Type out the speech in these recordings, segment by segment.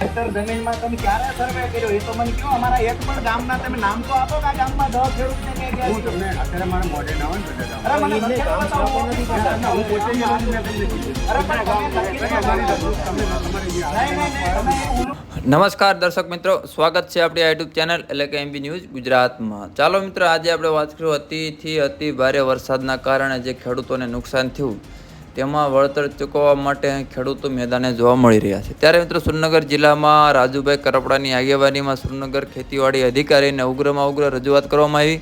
Hectare જમીનમાં તમે ક્યારે સર્વે કર્યો? એ તો મને કહો અમારા એક પણ ગામના તમે નામ તો આપો કે આ ગામમાં દસ ખેડૂતને કઈ ગયા હું તમને અત્યારે મારા મોઢે ના હોય ને અરે મને. હું પોતે જ એવું મેં તમને અરે પણ તમે નમસ્કાર દર્શક મિત્રો સ્વાગત છે આપણી યુટ્યુબ ચેનલ એટલે કે એમબી ન્યૂઝ ગુજરાતમાં. ચાલો મિત્રો આજે આપણે વાત કરીશું અતિથી અતિ ભારે વરસાદના કારણે જે ખેડૂતોને નુકસાન થયું. તેમાં વળતર ચૂકવવા માટે ખેડૂતો મેદાને જોવા મળી રહ્યા છે. ત્યારે મિત્રો સુરનગર જિલ્લામાં રાજુભાઈ કરપડાની આગેવાનીમાં સુરનગર ખેતીવાડી અધિકારીને ઉગ્રમાં ઉગ્ર રજૂઆત કરવામાં આવી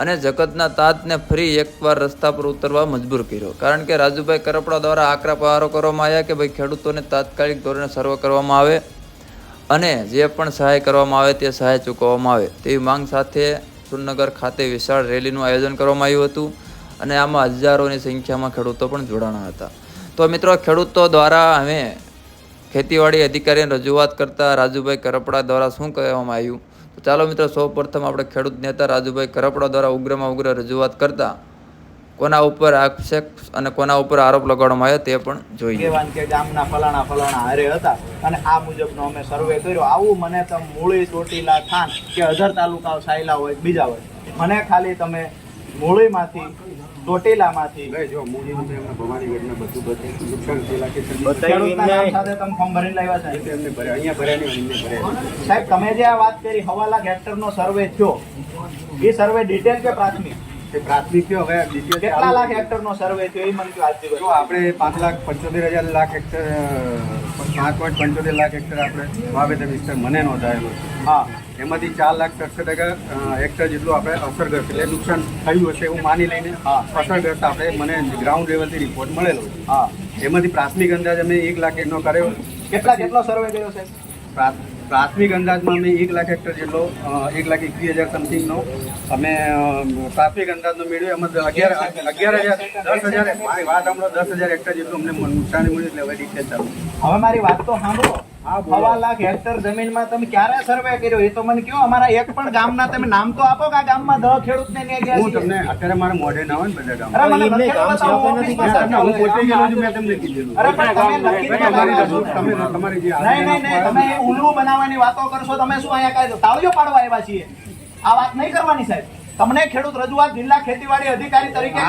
અને જગતના તાતને ફરી એકવાર રસ્તા પર ઉતરવા મજબૂર કર્યો. કારણ કે રાજુભાઈ કરપડા દ્વારા આકરા પ્રહારો કરવામાં આવ્યા કે ભાઈ ખેડૂતોને તાત્કાલિક ધોરણે સર્વ કરવામાં આવે અને જે પણ સહાય કરવામાં આવે તે સહાય ચૂકવવામાં આવે તેવી માંગ સાથે સુરનગર ખાતે વિશાળ રેલીનું આયોજન કરવામાં આવ્યું હતું. અને આમાં હજારોની સંખ્યામાં ખેડૂતો પણ જોડાણા હતા. તો મિત્રો, ખેડૂતો દ્વારા અમે ખેતીવાડી અધિકારીને રજૂઆત કરતા રાજુભાઈ કરપડા દ્વારા શું કહેવામાં આવ્યું? તો ચાલો મિત્રો સૌ પ્રથમ આપણે ખેડૂત નેતા રાજુભાઈ કરપડા દ્વારા ઉગ્રમાં ઉગ્ર રજૂઆત કરતા કોના ઉપર આક્ષેપ અને કોના ઉપર આરોપ લગાડવામાં આવ્યો તે પણ જોઈએ કે ગામના ફલાણા ફલાણા હારે હતા અને આ મુજબનો અમે સર્વે કર્યો. આવું મને તમે મૂળી ચોટીલા થાન કે અધર તાલુકા સાયલા હોય, બીજા હોય. મને ખાલી તમે મૂળીમાંથી ચોટીલામાંથી ભાઈ જો મૂડીનું મેં એમને ભવાની બધું બધું નુકસાન થયેલા કે ખેડૂતના નામ સાથે તમે ફોર્મ ભરીને લાવ્યા સાહેબ એમને ભર્યા. અહીંયા ભર્યા નહીં એમને ભર્યા. સાહેબ તમે જે આ વાત કરી હવા લાખ હેક્ટરનો સર્વે થયો. એ સર્વે ડિટેલ કે પ્રાથમિક? પ્રાથમિક કયો હવે? દ્વિતીય કેટલા લાખ હેક્ટરનો સર્વે થયો એ મને જો આપણે પાંચ લાખ પંચોતેર હજાર લાખ હેક્ટર પાંચ પોઈન્ટ પંચોતેર લાખ હેક્ટર આપણે વાવેતર વિસ્તાર મને નોંધાયેલો છે. હા. એમાંથી ચાર લાખ સડસઠ ટકા હેક્ટર જેટલું આપણે અસરગ્રસ્ત એટલે નુકસાન થયું હશે એવું માની લઈને હા. અસરગ્રસ્ત આપણે મને ગ્રાઉન્ડ લેવલથી રિપોર્ટ મળેલો છે. હા. એમાંથી પ્રાથમિક અંદાજ અમે એક લાખ એનો કર્યો. કેટલા કેટલો સર્વે કર્યો સાહેબ પ્રા- પ્રાથમિક અંદાજમાં અમે એક લાખ હેક્ટર જેટલો એક લાખ એકવીસ હજાર સમથિંગનો અમે પ્રાથમિક અંદાજનો મેળવ્યો એમાં અગિયાર અગિયાર હજાર, દસ હજાર, મારી વાત સાંભળો, દસ હજાર હેક્ટર જેટલું અમને નુકસાની મળ્યું એટલે હવે ડિટેલ હવે મારી વાત તો સાંભળો. સવા લાખ હેક્ટર જમીનમાં તમે ક્યારે સર્વે કર્યો? એ તો મને કયો અમારા એક પણ ગામના તમે નામ તો આપો કે આ ગામમાં દહ ખેડૂતને ન્યા ગયા હું તમને અત્યારે મારા મોઢે ના હોય ને બધા ગામ. અરે મને હું પોતે ગયેલો છું મેં તમને કીધેલું. અરે પણ તમે તમારી તમે તમારી જે નહીં નહીં નહીં તમે ઉલ્લુ બનાવવાની વાતો કરશો તમે શું અહીંયા કાંઈ તાવજો પાડવા આવ્યા છીએ? આ વાત નહીં કરવાની સાહેબ. તમને ખેડૂત રજૂઆત જિલ્લા ખેતીવાડી અધિકારી તરીકે.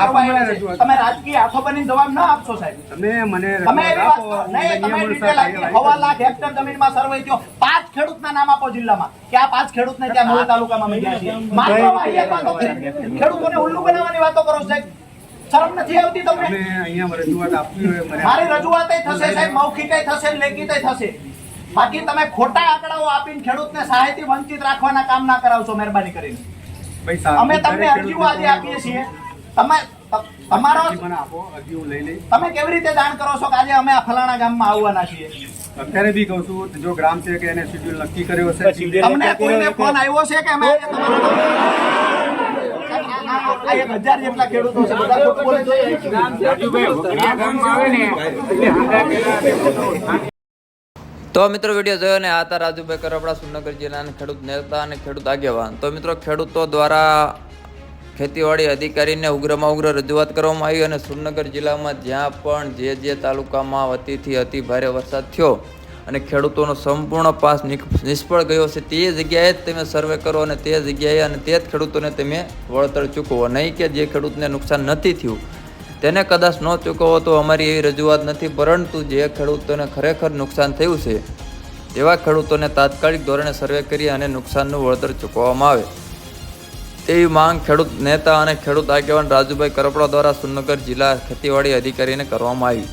તમે રાજકીય આંખો બની જવાબ ન આપશો સાહેબ. તમે મને તમે એવી વાત આપો, કરો. નહીં તમે ડિટેલ આપી હવા લાખ હેક્ટર જમીનમાં સર્વે થયો. પાંચ ખેડૂતના નામ આપો જિલ્લામાં. કે આ પાંચ ખેડૂતને ત્યાં મૂળ તાલુકામાં મળ્યા છે. ખેડૂતોને ઉલ્લુ બનાવવાની વાતો કરો સાહેબ. શરમ નથી આવતી તમે તમને અહીંયા રજૂઆત આપવી હોય મારી રજૂઆત થશે સાહેબ મૌખિક થશે લેખિત થશે. બાકી તમે ખોટા આંકડાઓ આપીને ખેડૂતને સહાયથી વંચિત રાખવાના કામ ના કરાવશો મહેરબાની કરીને. અમે તમને અરજીઓ આજે આપીએ છીએ. તમે તમારો તમે કેવી રીતે જાણ કરો છો કે આજે અમે આ ફલાણા ગામમાં આવવાના છીએ? અત્યારે બી કહું છું જો ગ્રામ છે કે એને શેડ્યુલ નક્કી કર્યો છે તમને કોઈને ફોન આવ્યો છે કે અમે હજાર જેટલા ખેડૂતો છે બધા છે. તો મિત્રો વીડિયો જોયો ને આ હતા રાજુભાઈ કરપડા સુરનગર જિલ્લાના ખેડૂત નેતા અને ખેડૂત આગેવાન. તો મિત્રો ખેડૂતો દ્વારા ખેતીવાડી અધિકારીને ઉગ્રમાં ઉગ્ર રજૂઆત કરવામાં આવી અને સુરનગર જિલ્લામાં જ્યાં પણ જે જે તાલુકામાં અતિથી અતિ ભારે વરસાદ થયો અને ખેડૂતોનો સંપૂર્ણ પાસ નિષ્ફળ ગયો છે, તે જગ્યાએ જ તમે સર્વે કરો અને તે જગ્યાએ અને તે જ ખેડૂતોને તમે વળતર ચૂકવો. નહીં કે જે ખેડૂતને નુકસાન નથી થયું તેને કદાચ ન ચૂકવો તો અમારી એવી રજૂઆત નથી, પરંતુ જે ખેડૂતોને ખરેખર નુકસાન થયું છે, તેવા ખેડૂતોને તાત્કાલિક ધોરણે સર્વે કરી અને નુકસાનનું વળતર ચૂકવવામાં આવે. તેવી માંગ ખેડૂત નેતા અને ખેડૂત આગેવાન રાજુભાઈ કરપડા દ્વારા સુરનગર જિલ્લા ખેતીવાડી અધિકારીને કરવામાં આવી.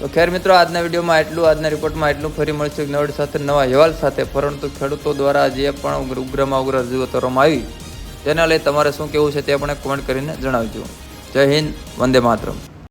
તો ખેર મિત્રો, આજના વિડીયોમાં એટલું આજના રિપોર્ટમાં એટલું ફરી મળશે નવડી સાથે, નવા અહેવાલ સાથે. પરંતુ ખેડૂતો દ્વારા જે પણ ઉગ્ર- ઉગ્રમાં ઉગ્ર રજૂઆત કરવામાં આવી, તેના લઈ તમારે શું કહેવું છે તે પણ કોમેન્ટ કરીને જણાવજો. જય હિન્દ વંદે માતરમ.